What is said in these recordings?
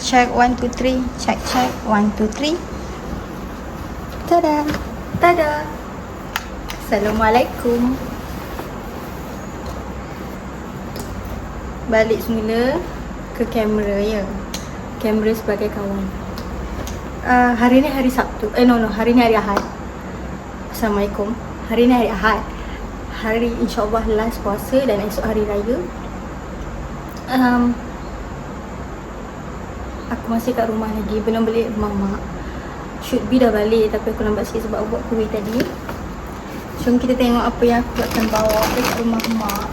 Check, check, one, two, three. Check, check, one, two, three. Tada! Tada! Assalamualaikum. Balik semula ke kamera ya. Kamera sebagai kawan. Uh, hari ni hari Sabtu. Eh no no, hari ni hari Ahad. Assalamualaikum. Hari ni hari Ahad. Hari insyaAllah last puasa dan esok hari raya. Um, masih kat rumah lagi. Belum balik rumah mak Should be dah balik. Tapi aku lambat sikit sebab aku buat kuih tadi. Jom kita tengok apa yang aku akan bawa Dekat rumah mak.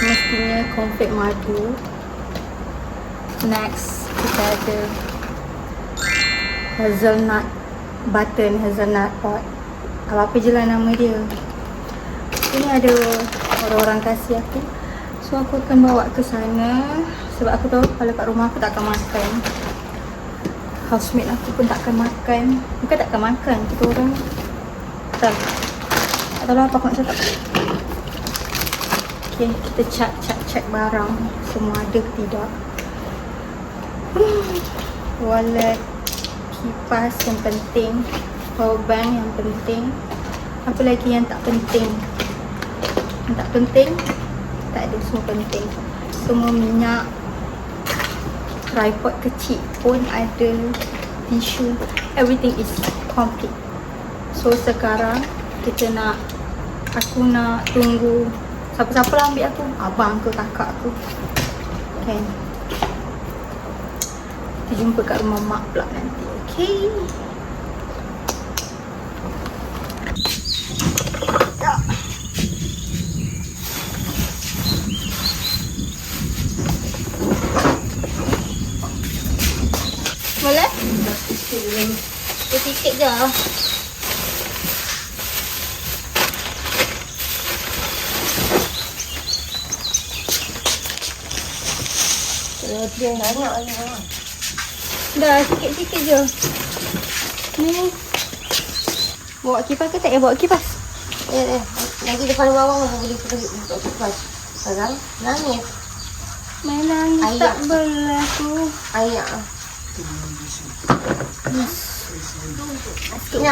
Mestinya konfet madu. Next Kita ada Hazelnut Button Hazelnut pot. Apa-apa je lah nama dia. Ini ada Orang-orang kasih aku. So aku akan bawa ke sana Sebab aku tahu kalau kat rumah aku tak akan makan. Housemate aku pun tak akan makan. Bukan tak akan makan Kita orang Tak Tak tahu lah apa aku nak cakap. Okay kita check check check barang. Semua ada ke tidak? Wallet Kipas yang penting Power bank yang penting. Apa lagi yang tak penting? Yang tak penting tak ada semua penting. Semua minyak tripod kecil pun ada tisu everything is complete. So sekarang kita nak aku nak tunggu siapa-siapa lah ambil aku. Abang ke kakak aku. Kan? Kita jumpa kat rumah mak pula nanti okay Boleh? Sikit je Dia lah. Dah sikit-sikit je Ni Bawa kipas ke tak ya bawa kipas? Eh, eh. Lagi depan bawah aku boleh pergi untuk kipas. Sekarang nangis. Main nangis Ayah. tak boleh tu Ayah.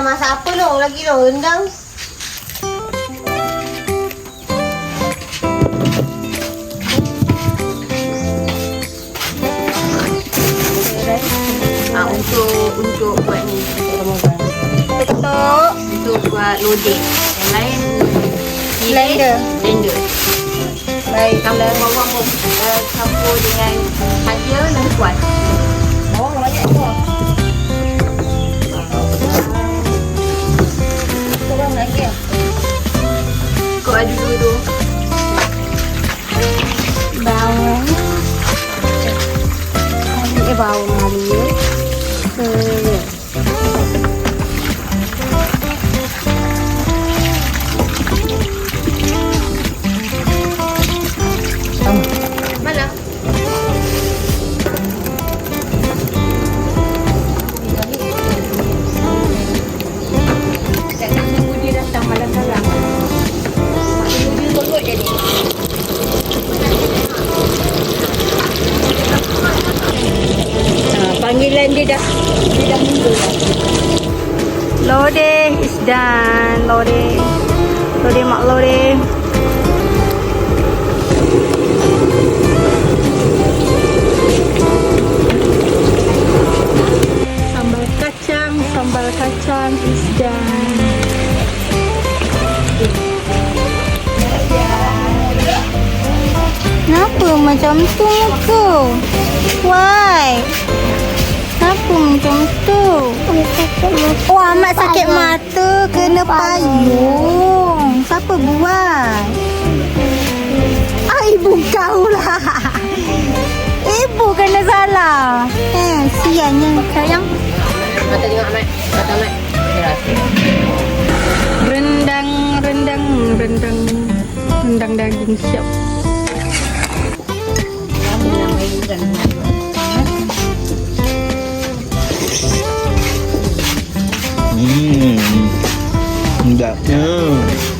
Masak apa lo? Lagi lo rendang. Ah, untuk untuk buat ni Ketuk untuk buat loading. Yang lain Blender. Blender. Baik Campur bawang uh, campur dengan hadia dan kuat. Bawang banyak tu. Kurang lagi ya. Kau ada dulu tu. Bawang Ambil bawang hari ya panggilan dia dah dia dah mundur dah. Lode is done. Lode. Lode mak lode. Sambal kacang, sambal kacang is done. Kenapa macam tu muka? Why? Kenapa macam tu? Oh, amat sakit mata. Kena payung. Siapa buat? Ai ibu kau lah. Ibu kena salah. Eh, siannya sayang. Mata tengok Mat. Mata Mat. Rendang, rendang, rendang. Rendang daging siap. Kamu yang main kan. Hmm.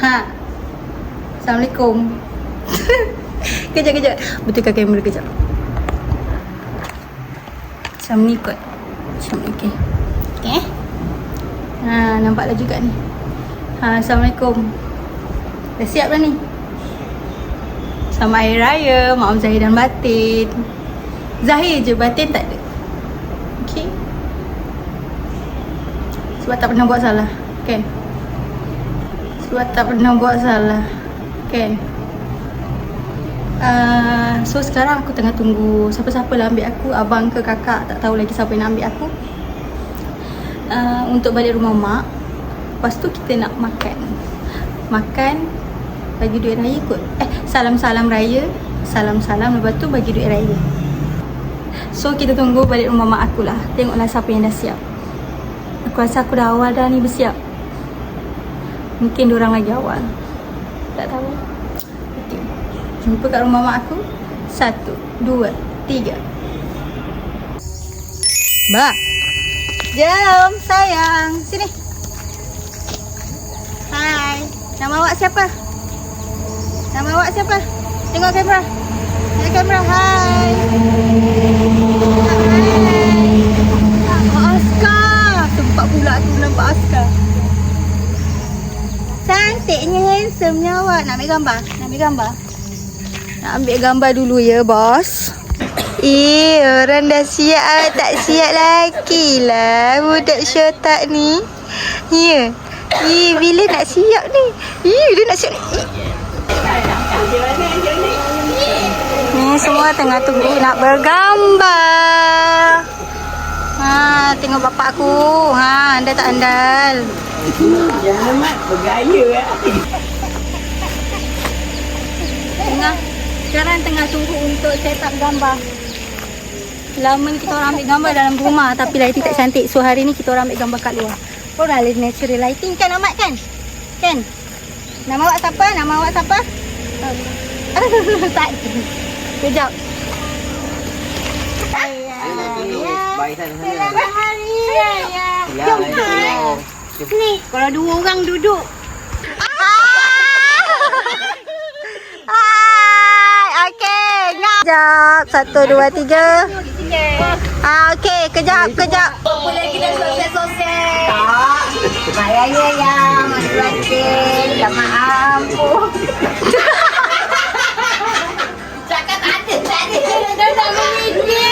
Ha. Assalamualaikum. kejap kejap. Betulkan kamera kejap. Macam ni kot. Macam ni okey. Okey. Ha, nampaklah juga ni. Ha, Assalamualaikum. Dah siap dah ni? Selamat Hari Raya, maaf Zahir dan Batin. Zahir je, Batin tak ada. Okey. Sebab tak pernah buat salah. Kan? Sebab tak pernah buat salah. Kan? Uh, So sekarang aku tengah tunggu Siapa-siapa lah ambil aku. Abang ke kakak Tak tahu lagi siapa yang nak ambil aku. Uh, Untuk balik rumah mak Lepas tu kita nak makan. Makan Bagi duit raya kot. Eh salam-salam raya. Salam-salam Lepas tu bagi duit raya. So kita tunggu balik rumah mak aku lah. Tengoklah siapa yang dah siap. Aku rasa aku dah awal dah ni bersiap Mungkin orang lagi awal. Tak tahu. Okay. Jumpa kat rumah mak aku. Satu Dua Tiga. Ba Jom sayang. Sini. Hai. Nama awak siapa? Nama awak siapa? Tengok kamera. Tengok kamera. Hai. Hai. Askar Tempat pula aku nampak Askar Cantiknya, handsome-nya awak. Nak ambil gambar? Nak ambil gambar? Nak ambil gambar dulu ya, bos. Eh, orang dah siap ah, tak siap lagi lah budak syotak ni. Ya. Eh, bila nak siap ni? Eh, dia nak siap ni. Ni semua tengah tunggu nak bergambar. Ha, tengok bapak aku. Ha, anda tak andal. Jangan Mat. Bergaya lah. Tengah Sekarang tengah tunggu untuk set up gambar Lama ni kita orang ambil gambar dalam rumah Tapi lighting tak cantik So hari ni kita orang ambil gambar kat luar Orang ada natural lighting kan Ahmad kan? Kan? Nama awak siapa? Nama awak siapa? tak Kejap Selamat hari raya Jom Ni Kalau dua orang duduk Hai, okey. Kejap. Satu, dua, tiga. Ah, okey. Kejap, kejap. Boleh kita sosial-sosial. Tak. Raya ya. Mas Ratin. Minta maaf. Cakap tak ada. Tak ada. Dah tak menginjil.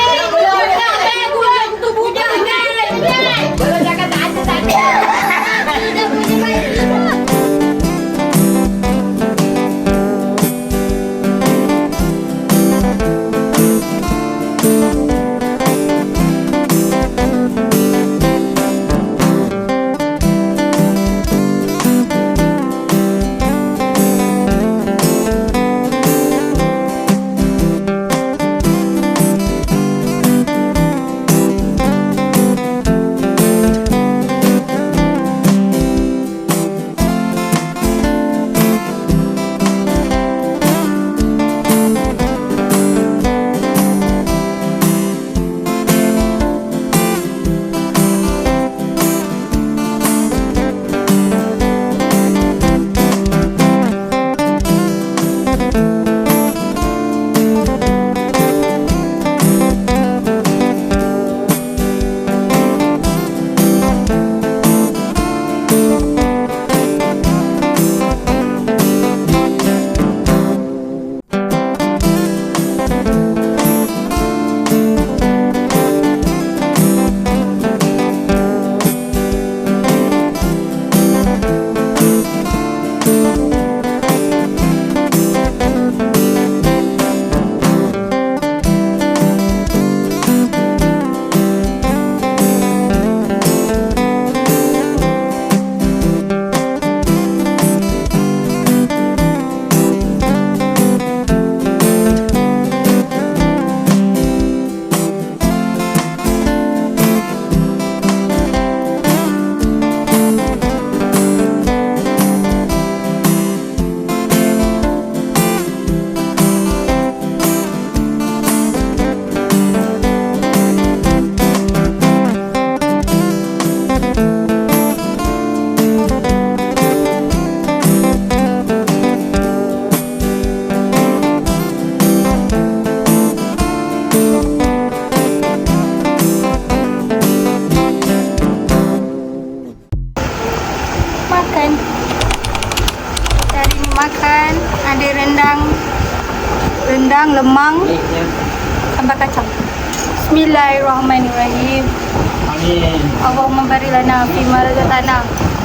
Lana fi ma razaqtana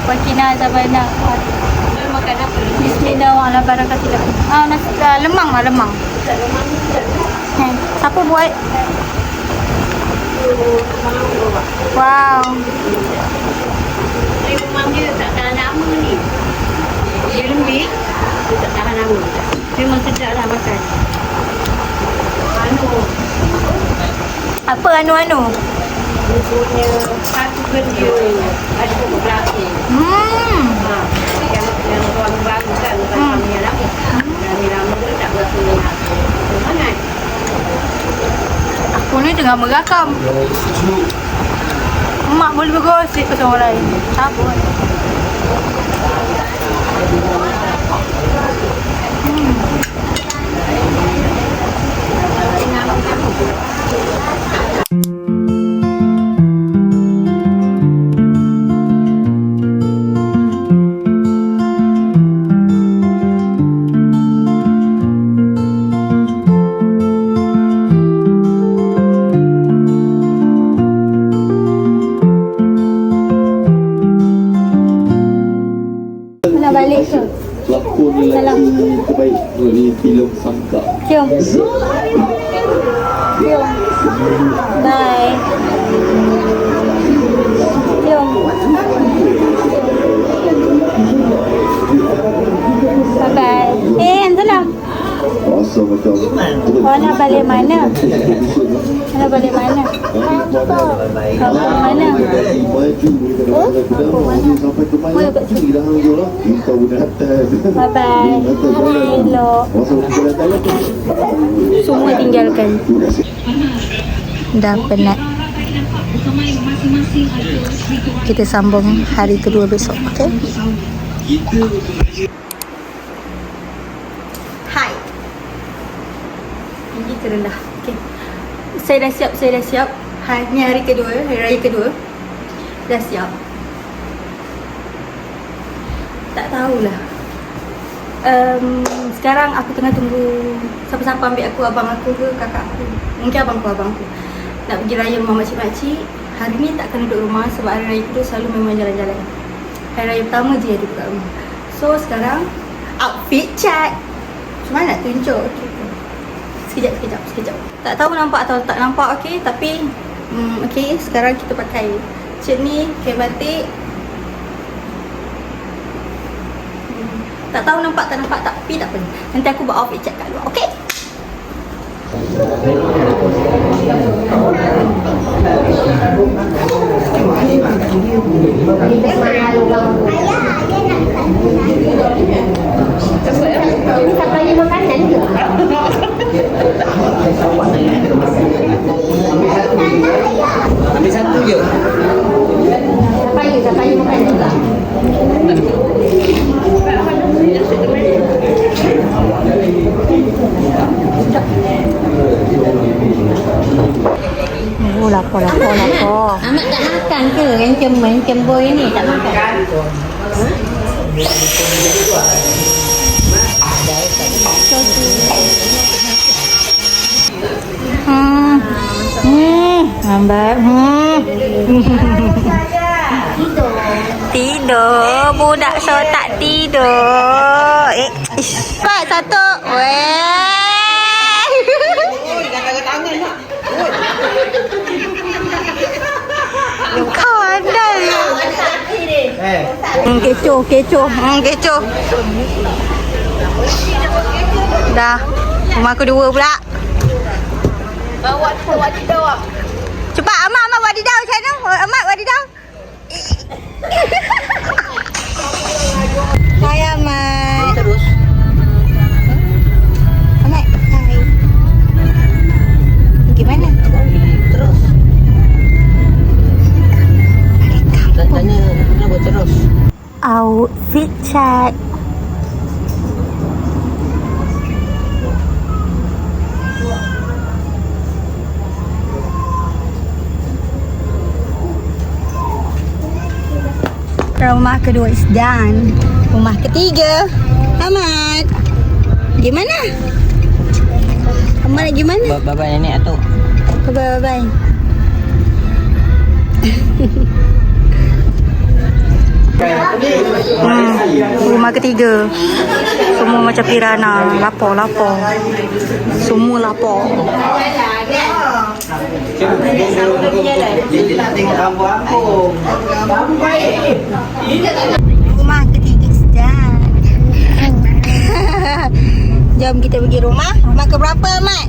wa qina azabannar. Makan apa? Bismillah wa ala barakatillah. Ah, nasi ah, lemang lah lemang. Hmm. Siapa buat? Wow. Dia memang dia tak tahan lama ni. Dia lembik, dia tak tahan lama. Memang sedap lah makan. Anu, Apa anu-anu? Dia punya satu kerja ada pokok belakang. Hmm. Ha, yang yang orang baru kan, bukan Hmm. hmm. yang lama. Yang lama tu tak berapa minat. Mana? Aku ni tengah merakam. Mak boleh bergosip pasal orang lain. Tak apa. 嗯 Kau nak balik mana? Kau nak balik mana? Kau balik mana? Bye-bye. Semua tinggalkan. Dah penat. Kita sambung hari kedua besok, okay? Hai. Ke rendah? Okay. Saya dah siap, saya dah siap. Hari hari kedua, hari raya kedua. Dah siap. Tak tahulah. Um, sekarang aku tengah tunggu siapa-siapa ambil aku, abang aku ke kakak aku. Mungkin abang aku, abang aku. Nak pergi raya rumah makcik-makcik. Hari ni tak kena duduk rumah sebab hari raya kedua selalu memang jalan-jalan. Hari raya pertama je duduk kat rumah. So sekarang outfit check. Cuma nak tunjuk. Sekejap, sekejap, sekejap. Tak tahu nampak atau tak nampak okey tapi hmm, okey sekarang kita pakai macam ni kain batik Tak tahu nampak tak nampak tapi tak apa. Nanti aku buat outfit check kat luar. Okay? Ini sampai makanan ke? Ambil satu je. Sampai sampai makanan juga. Oh, lapor, lapor, lapor. Amat tak makan ke yang cemen cemboi ni tak makan. Hmm. Hmm. Lambat. Hmm. Tidur. Budak so tak tidur. Eh. Cepat satu. Weh. Kau andal ya. Hmm, kecoh, kecoh. Hmm, kecoh. Dah. Rumah aku dua pula. Bawa tidak awak. Cepat Amak Amak wadidaw macam mana? Amak wadidaw. Hai Check. Rumah kedua is done. Rumah ketiga. Amat. Gimana? Kamu gimana? Bapak nenek atau Bye bye bye. Hmm, rumah ketiga. Semua macam pirana, lapor lapor. Semua lapor. Rumah ketiga sedang. Jom kita pergi rumah. Rumah ke berapa, Mat?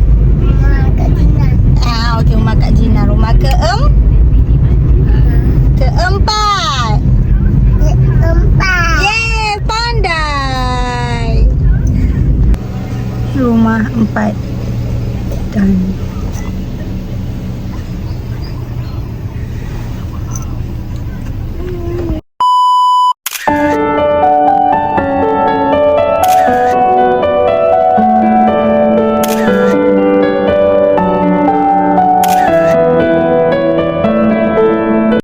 Ah, okey rumah Kak Gina. Rumah ke em? Pandai. Rumah empat dan